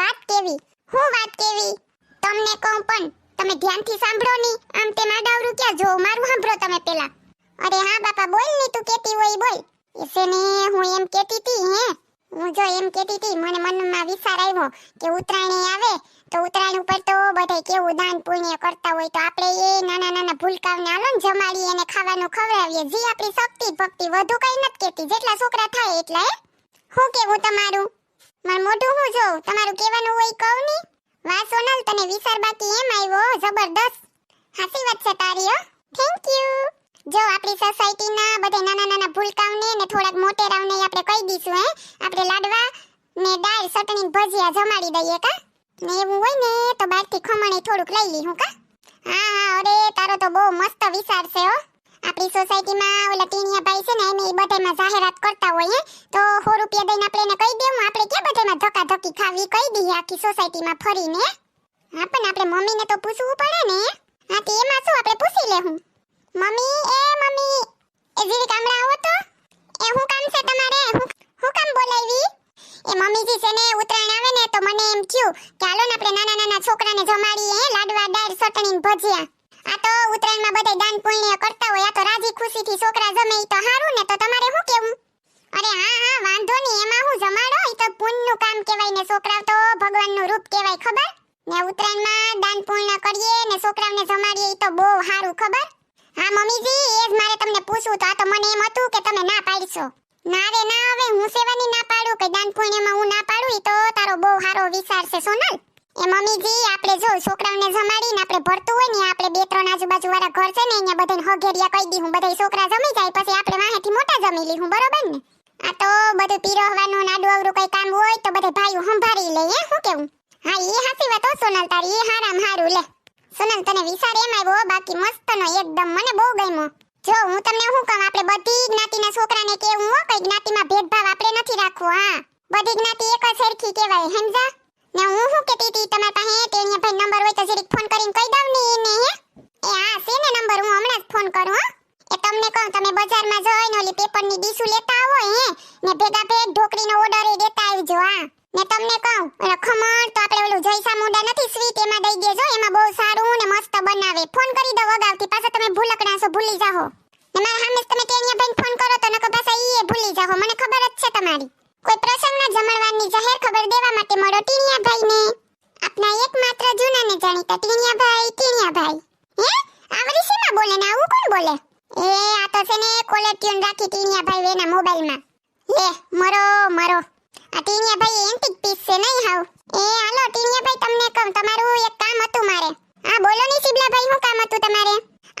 વાત કેવી? હું વાત કેવી? તમને કહું પણ, તમે ધ્યાનથી સાંભળો ની. આમ તે માડાવરું ક્યાં? જો, મારું સાંભળો તમે પેલા. અરે હા, બાપા, બોલની તું કેતી હોય બોલ. એસે ને હું એમ કેતી તી, હે? હું જો એમ કેતી તી, મને મનમાં વિચાર આવ્યો કે ઉત્તરાયણ આવે, તો ઉત્તરાયણ ઉપર તો બધાય કેવું દાન પુણ્ય કરતા હોય, તો આપણે એ નાના નાના ભૂલકાઓને આલો ને જમાડીએ અને ખાવાનું ખવડાવીએ. જે, આપણી શક્તિ, ભક્તિ વધુ કઈ નથી કેતી. જેટલા છોકરા થાય એટલા, હે? હું કેવું તમારું? મારું મોઢું હું જોઉં? તમારું કહેવાનું હોય કહું ની? વાહ, સોનલ, તને વિચાર બાકી એમ આવ્યો જબરદસ્ત. હાસી વાત છે તારી, હો. થેન્ક યુ જો, આપણી સોસાયટીના બધા નાના નાના ભૂલકાઓને ને થોડાક મોટેરાઓને આપણે કહી દઈશું, હે. આપણે લાડવા ને દાળ, ચટણી ભજીયા જમાડી દઈએ, કા? ને એવું હોય ને, તો બહારથી ખમણી થોડુંક લઈ લઈ હું કા? હા હા, અરે, તારો તો બહુ મસ્ત વિચાર છે, હો. આપણી સોસાયટીમાં ઓલા ટીણિયા ભાઈ છે ને, એને એ બધામાં જાહેરાત કરતા હોય તો સો રૂપિયા દઈને આપણે એને કહી દેવું. આપણે ક્યાં બધામાં ધક્કા ધક્કી ખાવી? કહી દઈએ આખી સોસાયટીમાં ફરીને. હા, પણ આપણે મમ્મીને તો પૂછવું પડે ને. હા, તે એમાં શું? આપણે પૂછી લેવું મમ્મી, એ મમ્મી, એ જીવી કામડા આવો તો? એ હું કામ છે તમારે? હું કામ બોલાવી? એ મમ્મીજી છે ને, ઉત્તરાયણ આવે ને, તો મને એમ થયું કે હાલો ને આપણે નાના નાના છોકરાને જમાડીએ લાડવા, દાળ, ચટણી ભજીયા. આ તો ઉત્તરાયણમાં બધા દાન પુણ્ય કરતા હોય, આ તો રાજી ખુશીથી છોકરા જમે તો હારું ને, તો તમારે શું કેવું? અરે હા હા, વાંધો નહીં, એમાં હું જમાડો, ઈ તો પુણ્યનું કામ કહેવાય ને છોકરાઓ તો ભગવાનનું રૂપ કહેવાય, ખબર? ને ઉત્તરાયણમાં દાન પુણ્ય કરીએ ને છોકરાઓને જમાડીએ, ઈ તો બહુ સારું ખબર? હા, મમ્મીજી, એ જ મારે તમને પૂછવું તો આ તો મને એમ હતું કે તમે ના પાડશો. ના રે ના હવે હું સેવાની ના પાડું, કે દાન પુણ્યમાં હું ના પાડું, ઈ તો તારો બહુ સારો વિચાર છે, સોનલ. એ મમ્મીજી, આપણે જો છોકરાઓને જમાડીને આપણે ભરતું હોય ને આપણે બે ત્રણ આજુબાજુ વાળા ઘર છે ને, અહીંયા બધાને હગેરિયા કહી દી હું બધા છોકરા જમી જાય, પછી આપણે વાહેથી મોટા જમી લી હું બરોબર ને? આ તો બધું પીરવવાનું ને અવરું કઈ કામ હોય તો બધા ભાઈઓ સંભાળી લે, હે કેવું? હા, એ હાસી વાત હો, સોનલ, તારી, એ હારામ હારું, લે. સોનલ, તને વિચાર એમ આવ્યો બાકી મસ્તનો, એકદમ મને બહુ ગમ્યો. જો, હું તમને શું કહું, આપણે બધી જ્ઞાતિના છોકરાને કેવું હો, કઈ જ્ઞાતિમાં ભેદભાવ આપણે નથી રાખવો, હા. બધી જ્ઞાતિ એક જ સરખી કહેવાય, સમજા? ને હું શું કહેતી હતી? તમારા પાસે તેણીએ ભાઈ નંબર હોય તો જરીક ફોન કરીને કહી દઉં ને એને, હે? એ હા, છે ને નંબર હું હમણાં જ ફોન કરું, હા. એ તમને કહું, તમે બજારમાં જઈને ઓલી પેપરની ડીશું લેતા આવો, હે? ને ભેગા ભેગ ઢોકળીનો ઓર્ડર એ દેતા આવજો, હા. ને તમને કહું, અને ખમણ તો આપણે ઓલું જૈસા મુંડા નથી સ્વીટ એમાં દઈ દેજો, એમાં બહુ સારું ને મસ્ત બનાવે. ફોન કરી દો અગાઉથી પાછા તમે ભૂલકણા છો, ભૂલી જાઓ ને મારા સામે તમે ટેણીયા ભાઈને ફોન કરો તો નકર પાછા ઈ ભૂલી જાહો મને ખબર જ છે તમારી કોઈ પ્રસંગના જમણવારની જાહેર ખબર દેવા માટે મળો ટીણિયા ભાઈને આપના એકમાત્ર જૂના ને જાણીતા ટીણિયા ભાઈ ટીણિયા ભાઈ હે આવરી શેમાં બોલે ને? આવું કોણ બોલે? એ, આ તો છે ને કોલર ટ્યુન રાખી ટીણિયા ભાઈ એના મોબાઈલમાં. લે, મરો મરો. આ ટીણિયા ભાઈ એન્ટિક પીસ છે નહીં હાવ? એ, હાલો ટીણિયા ભાઈ તમને કહું, તમારું એક કામ હતું મારે. હા, બોલો ને સિબલા ભાઈ શું કામ હતું તમારે?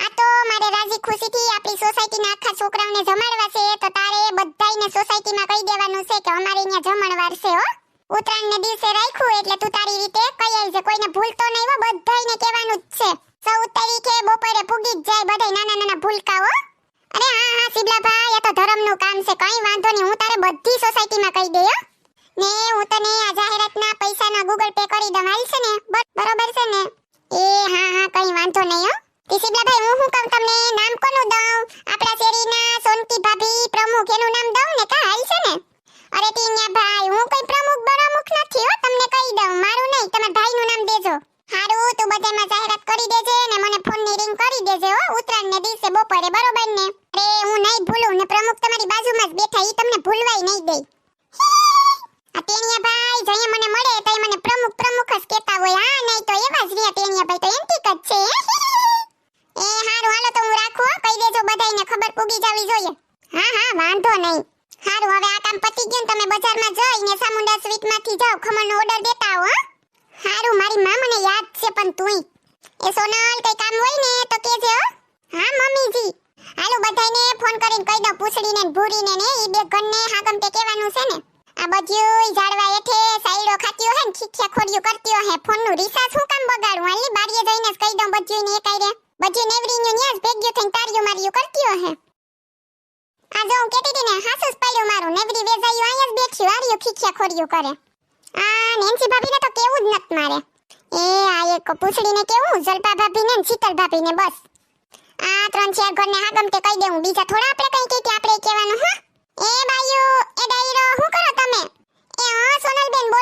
આ તો મારે રાજી ખુશીથી આપણી સોસાયટીના આખા છોકરાઓને જમાડવા છે, તો તારે બધાયને સોસાયટીમાં કહી દેવાનું છે કે અમારે અહીંયા જમણવાર છે, હો. ઉત્તરાયણને દિવસે રાખ્યું એટલે તું તારી રીતે કહી આવજે કોઈને ભૂલતો નહીં હો, બધાયને કહેવાનું જ છે. ચૌદ તારીખે બપોરે પૂગી જ જાય બધાય નાના નાના ભૂલકાઓ. અરે હા હા સિબલા ભાઈ આ તો ધર્મનું કામ છે. કઈ વાંધો નહીં, હું તારે બધી સોસાયટીમાં કહી દઈ ને હું તને આ જાહેરાતના પૈસાના ગૂગલ પે કરી દઉં. હાલ છે ને બરોબર છે ને. એ, હા હા, કઈ વાંધો નહીં, હો. તિસિબલા ભાઈ હું હું કહું તમને, નામ કોનું દઉં? આપણા શેરીના સોનકી ભાભી પ્રમુખ, એનું નામ દઉં ને કા? હાલ છે ને. અરે ટીન્યા ભાઈ, હું કોઈ પ્રમુખ બરામુખ નથી હો, તમને કહી દઉં, મારું નહીં, તમારા ભાઈનું નામ દેજો. હારું, તું બધામાં જાહેરાત કરી દેજે ને મને ફોનની રિંગ કરી દેજે હો, ઉત્તરાયણને દિવસે બપોરે, બરોબર ને? અરે, હું નહીં ભૂલું, ને પ્રમુખ તમારી બાજુમાં જ બેઠા, ઈ તમને ભૂલવાય નહીં દે. આ ટેણિયા ભાઈ જઈએ મને મળે, તો મને પ્રમુખ પ્રમુખ જ કહેતા હોય. હા, નહીં તો એવા જ રહ્યા ટેણિયા ભાઈ, તો એન્ટિક જ છે એ હારું, હાલો તો હું રાખું કહી દેજો બધાને ખબર પૂગી જવી જોઈએ. હા હા, વાંધો નહીં. હારું, હવે આ કામ પતી ગયું તમે બજારમાં જઈને સામુંડા સ્વીટમાંથી જાઓ, ખમણનો ઓર્ડર દેતા આવો, હા. હારું, મારી મા મને યાદ છે પણ તુંય. એ સોનલ કઈ કામ હોય ને તો કેજે હો. હા, મમ્મીજી. હાલો બધાને ફોન કરીને કહી દો પૂછડીને ને ભૂરીને ને ઈ બે ગણને હા તે કહેવાનું છે ને. આ બધુંય ઝાડવા હેઠે સાઈડો ખાતીઓ હે ને, ખીખ્યા ખોડિયું કરતીઓ હે ફોનનું રિસાર્જ શું કામ બગાડું? હાલી બારીએ જઈને કહી દઉં બધુંય ને એકાઈ રે બધું નેવરીનું ન્યા જ ભેગ્યું થઈને તારીઓ મારીઓ કરતીઓ હે. આ જો, હું કેતી ને, હાસુસ પડ્યું મારું નેવરી વેજાયું અહીંયા જ બેઠ્યું આર્યો ખીખ્યા ખોડિયું કરે. આ નેન્સી ભાભીને તો કેવું જ નત મારે. એ, આ એક પૂછડીને કેવું, જલપા ભાભીને ને શીતલ ભાભીને, બસ. આ ત્રણ ચાર ઘરને હાગમ તે કહી દેવું, બીજા થોડા આપણે કઈ કઈ આપણે કહેવાનું, હા? એ બાયુ એ ડાયરો, શું કરો તમે? એ, હા, સોનલબેન બોલો